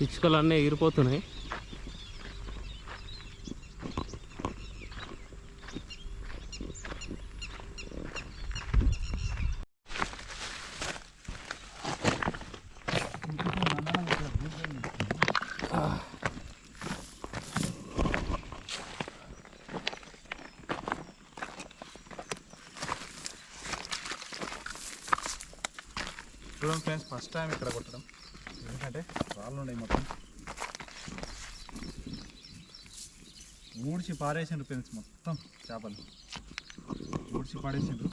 పిచ్చుకలు అన్నీ ఎగిరిపోతున్నాయి. చూడండి ఫ్రెండ్స్ ఫస్ట్ టైం ఇక్కడ కొట్టడం. ఎందుకంటే రాళ్ళు ఉన్నాయి మొత్తం. ఊడ్చి పారేసిండ్రు ఫ్రెండ్స్ మొత్తం చేపలు. ఊడ్చి పాడేసిండ్రు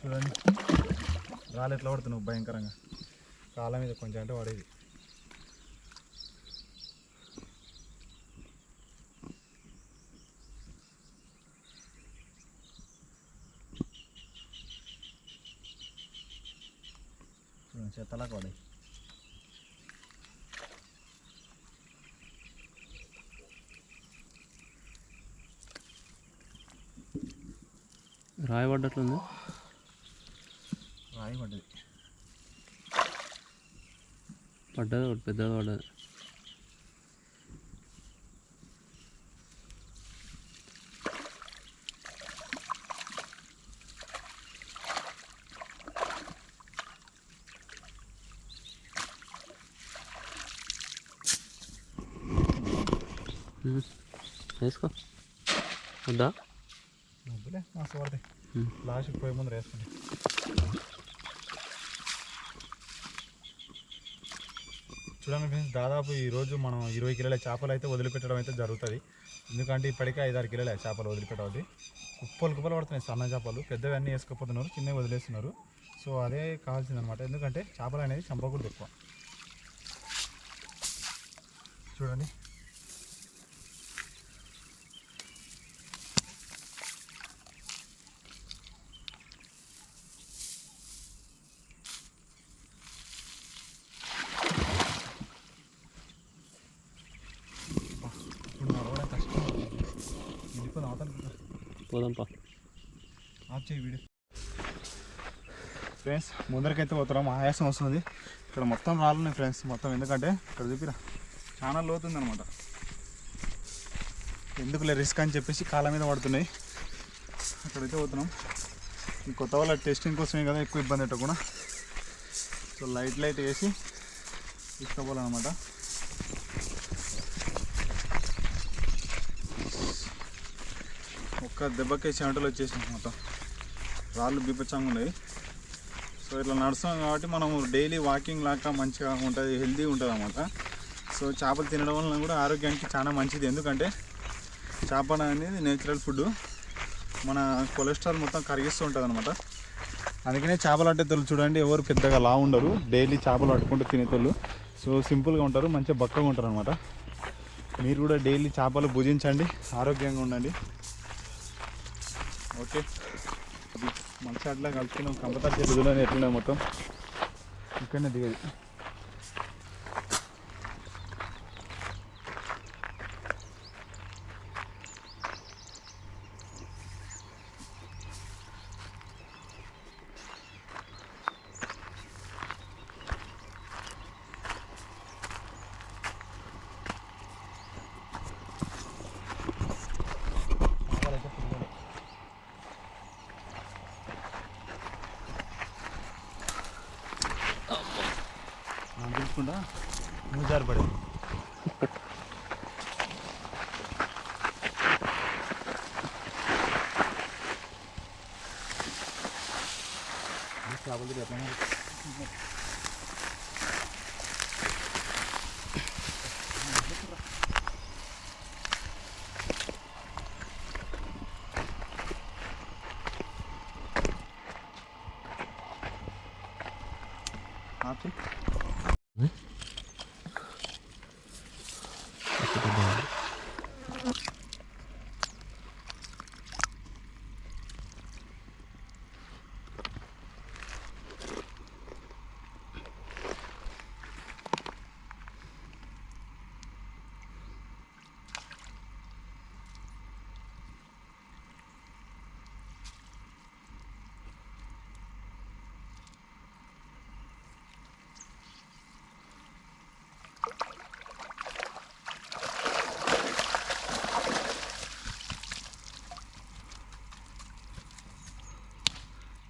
చూడండి. రాళ్ళు ఎట్లా పడుతున్నావు? భయంకరంగా. కాళ్ళ మీద కొంచెం అంటే పడేది. రాయి పడ్డట్లుంది రాయి పడ్డది పడ్డది ఒకటి పెద్దది పడ్డది ఉమ్. వేసుకో వద్దా వద్దులే మస్తు లాస్ట్ లాస్ట్కి పోయే ముందు వేసుకోండి. చూడండి ఫ్రెండ్స్ దాదాపు ఈరోజు మనం ఇరవై కిలోల చేపలు అయితే వదిలిపెట్టడం అయితే జరుగుతుంది. ఎందుకంటే ఇప్పటికే ఐదారు కిలోల చేపలు వదిలిపెట్టవద్ది కుప్పలు కుప్పలు పడుతున్నాయి సన్న చేపలు. పెద్దవి అన్నీ వేసుకోపోతున్నారు చిన్నవి వదిలేస్తున్నారు. సో అదే కావాల్సిందనమాట. ఎందుకంటే చేపలు అనేది చంపకూడదు ఎక్కువ. చూడండి. పోదాంపా ఫ్రెండ్స్ ముందరికైతే పోతున్నాం. ఆయాసం వస్తుంది. ఇక్కడ మొత్తం రాళ్ళు ఫ్రెండ్స్ మొత్తం. ఎందుకంటే ఇక్కడ చూపిరా చాలా లోతుంది అనమాట ఎందుకులే రిస్క్ అని చెప్పేసి కాళ్ళ మీద పడుతున్నాయి. అక్కడైతే పోతున్నాం. ఈ కొత్త వాళ్ళ టెస్టింగ్ కోసమే కదా ఎక్కువ ఇబ్బంది పెట్టకుండా. సో లైట్ లైట్ వేసి తీసుకోవాలన్నమాట ఒక్క దెబ్బకి చెమటలు వచ్చేసినాయి మొత్తం. రాళ్ళు బీపచ్చంగా ఉన్నాయి. సో ఇట్లా నడుస్తాం కాబట్టి మనం డైలీ వాకింగ్ లాగా మంచిగా ఉంటుంది హెల్తీ ఉంటుంది అనమాట సో చేపలు తినడం వలన కూడా ఆరోగ్యానికి చాలా మంచిది. ఎందుకంటే చేప అనేది నేచురల్ ఫుడ్ మన కొలెస్ట్రాల్ మొత్తం కరిగిస్తూ ఉంటుంది అనమాట అందుకనే చేపలు అంటే చూడండి ఎవరు పెద్దగా లా ఉండరు. డైలీ చేపలు పట్టుకుంటూ తినేటోళ్ళు. సో సింపుల్గా ఉంటారు మంచిగా బక్కగా ఉంటారు అనమాట మీరు కూడా డైలీ చేపలు భుజించండి ఆరోగ్యంగా ఉండండి. ఓకే. మంచి అట్లా కలుపుకున్నాం. కంపతా చెల్లుదని ఎట్లున్నాయి మొత్తం. ఇక్కడనే దిగదు. మనం తెలుసుకుంటా నువ్వు జారిపడే చేపలు ఎట్లా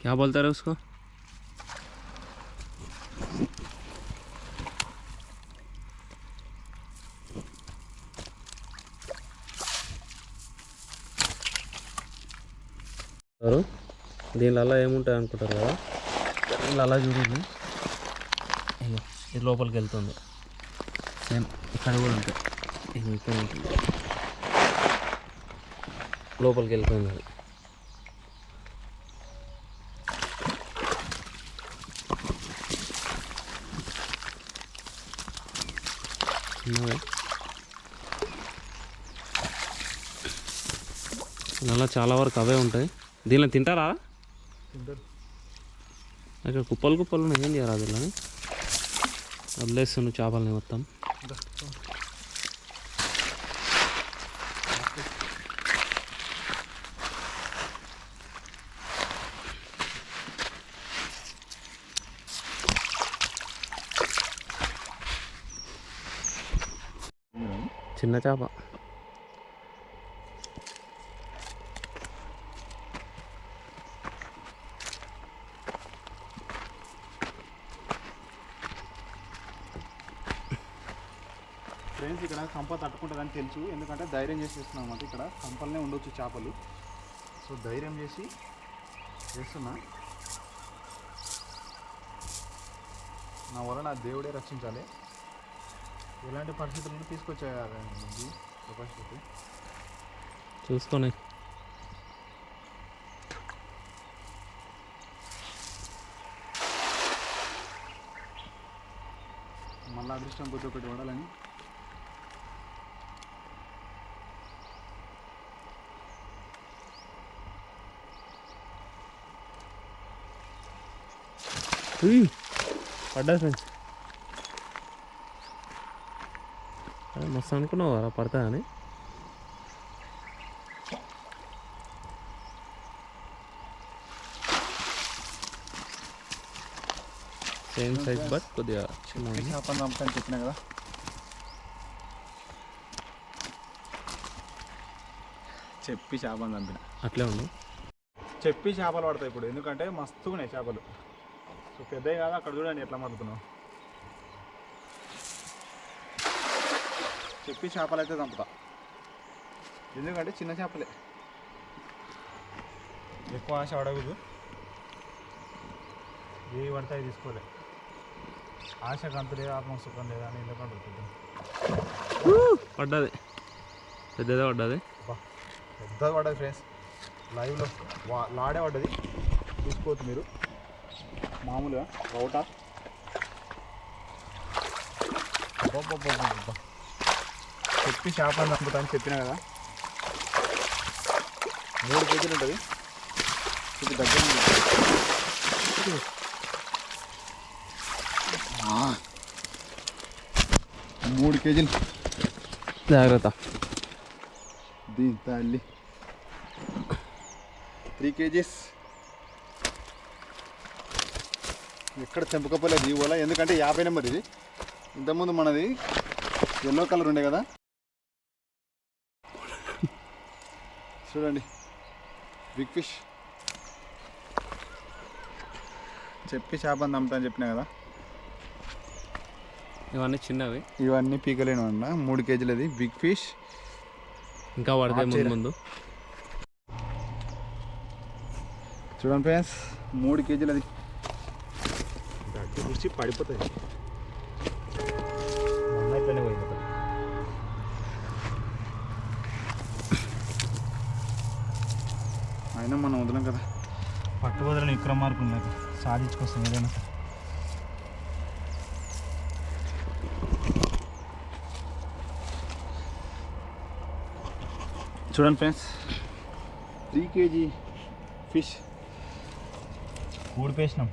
क्या बोलता रहे उसको ఎవరు దీనిలో అలా ఏముంటాయి అనుకుంటారు కదా దీనిలో అలా చూడండి ఇగో ఇది లోపలికి వెళ్తుంది సేమ్ ఇక్కడ కూడా ఉంటాయి ఇగో ఇక్కడ ఉంటుంది లోపలికి వెళ్ళిపోయింది చిన్నవే అలా చాలా వరకు అవే ఉంటాయి. దీనిలో తింటారా? అక్కడ కుప్పలు కుప్పలు ఉన్నాయి. ఏం చేయరా ఇలా వదిలేస్తున్నాను చేపలని మొత్తం. చిన్న చేప ఫ్రెండ్స్ ఇక్కడ కంప తట్టుకుంటుందని తెలుసు. ఎందుకంటే ధైర్యం చేసి చేస్తున్నాం అన్నమాట ఇక్కడ. కంపల్నే ఉండొచ్చు చేపలు. సో ధైర్యం చేసి వేస్తున్నా. నా వలన దేవుడే రక్షించాలి. ఎలాంటి పరిస్థితులను తీసుకొచ్చా పరిస్థితి చూసుకొని మళ్ళీ అదృష్టం కొద్ది ఒకటి పడాలని పడ్డా ఫ్రెండ్స్. మస్తు అనుకున్నావు కదా పడతా అని సేమ్ సైజ్ బట్ కొద్దిగా చిన్న చంపుతాను చెప్పినా కదా. చెప్పి చేపలు చంపిన. అట్లే ఉంది చెప్పి చేపలు పడతాయి ఇప్పుడు ఎందుకంటే మస్తుగా ఉన్నాయి చేపలు. సో పెద్దవి కాదు అక్కడ చూడండి ఎట్లా మరుగుతున్నావు. చెప్పి చేపలు అయితే చంపుతా ఎందుకంటే చిన్న చేపలే. ఎక్కువ ఆశ అడగదు ఏ పడతాయి తీసుకోలే. ఆశ కంత లేదు ఆత్మసుఖం లేదా అని ఎందుకు అడుగుతుంది పడ్డది. పెద్దదే పడ్డది. పెద్దది పడ్డది ఫ్రెండ్స్ లైవ్లో వా లాడే పడ్డది. చూసుకోవచ్చు మీరు. మామూలుగా రౌట. అబ్బబ్బబ్బబ్బబ్బ. చెప్పి చేపలు అని చెప్పినా కదా. మూడు కేజీలు ఉంటుంది. ఇది దగ్గర ఉంది. ఆ. మూడు కేజీలు. జాగ్రత్త. దీని తల్లి. Three kgs. ఎక్కడ తెంపకపోలేదు ఈ ఎందుకంటే యాభై నెంబర్ ఇది. ఇంతకుముందు మనది ఎల్లో కలర్ ఉండే కదా. చూడండి. బిగ్ ఫిష్ చెప్పి చేపని నమ్ముతా అని చెప్పినా కదా? ఇవన్నీ చిన్నవి. ఇవన్నీ పీకలేను అన్న మూడు కేజీలది బిగ్ ఫిష్ ఇంకా పడతాయి ముందు. ముందు. చూడండి ఫ్రెండ్స్ మూడు కేజీలది గట్టి గురించి అయినా మనం వదలం కదా. పట్టుబదులని విక్రమార్కు ఉన్నాయి. సాధించుకొస్తాం ఏదైనా. చూడండి ఫ్రెండ్స్ త్రీ కేజీ ఫిష్. ఊడిపేసినాం.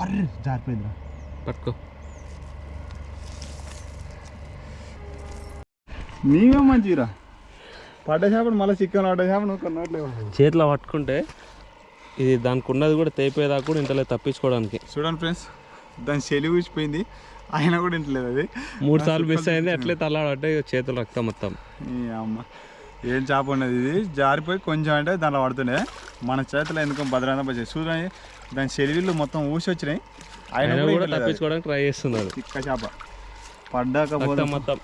అర్రే జారిపోయిందిరా. పట్టుకో. నీవే మంచిరా పడ్డ చేపలు మళ్ళీ చికెన్ పడ్డ చేప నువ్వు కొన్నట్లేవు చేతిలో పట్టుకుంటే ఇది దానికి ఉన్నది కూడా తేపేదాకా కూడా ఇంతలో తప్పించుకోవడానికి. చూడండి ఫ్రెండ్స్ దాని చెలి ఊసిపోయింది ఆయన కూడా ఇంటలేదు అది. మూడు సార్లు మిస్ అయింది అట్లే తల్లాడంటే చేతులు రక్తం మొత్తం. అమ్మ ఏం చేప ఉన్నది ఇది? జారిపోయి కొంచెం అంటే దాంట్లో పడుతుండే. మన చేతిలో ఎందుకో భద్రంగా పచ్చి చూడండి దాని చెలివిళ్ళు మొత్తం ఊసి వచ్చినాయి. ఆయన కూడా. తప్పించుకోవడానికి ట్రై చేస్తున్నారు తిక్క చేప. పడ్డాక మొత్తం.